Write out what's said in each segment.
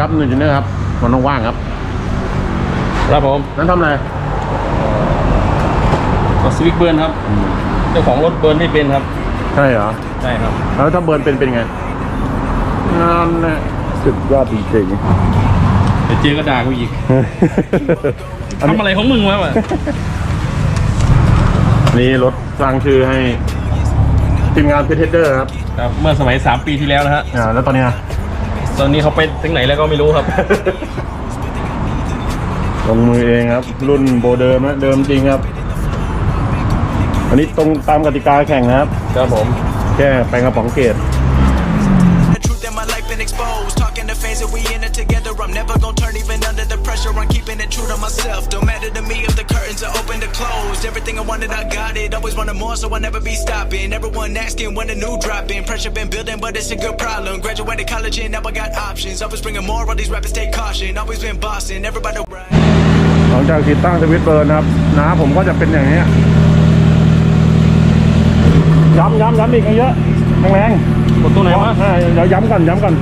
ครับหนึ่งจุดเนอร์ครับมันต้องว่างครับ ครับผมนั้นทำอะไรก็สวิกเบิร์นครับ เจ้าของรถเบิร์นไม่เป็นครับ ใช่เหรอ ใช่ครับ แล้วถ้าเบิร์นเป็นเป็นไงงานเนี่ยสุดยอดจริงเดี๋ยวเจก็ด่ากูอีกๆอันนี้ทำอะไรของมึงวะวะนี่รถสร้างชื่อให้ทีมงานเพชรเทเดอร์ครับ ครับ เมื่อสมัย 3 ปีที่แล้วนะฮะอ่าแล้วตอนเนี้ย ตอนนี้เขาไปถึงไหนแล้วก็ไม่รู้ครับ ลงมือเองครับ รุ่นโบเดิมนะเดิมจริงครับ อันนี้ตรงตามกติกาแข่งนะครับ ครับผม แค่แปลงกระป๋องเกต The truth in my life been exposed. Talking to fans that we in it together. I'm never gonna turn even under the pressure. I'm keeping it true to myself. Don't matter to me if the curtains are open or closed. Everything I wanted, I got it. Always wanted more, so I'll never be stopping. Everyone asking when a new drop in. Pressure been building, but it's a good problem. Graduated college and now I got options. Always bringing more, all these rappers take caution. Always been bossing. Everybody right. หลังจากติดตั้งสวิตช์เบิร์นนะครับหนาผมก็จะเป็นอย่างนี้ยย้ำย้ำย้ำอีกเยอะแรง กดตัวไหนวะ อ่าเดี๋ยวย้ำก่อนย้ำก่อน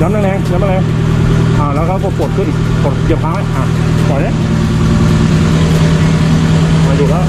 ย้ำแรงๆย้ำแรงๆ อ่าแล้วก็กดขึ้นกดเหยียบค้างไว้อะปล่อยเนี่ยมาดูแล้ว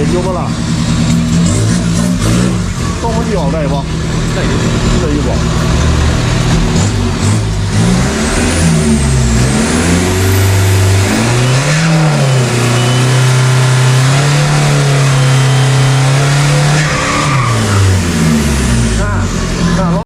เบรกอยุบล่ะต้องมันที่อ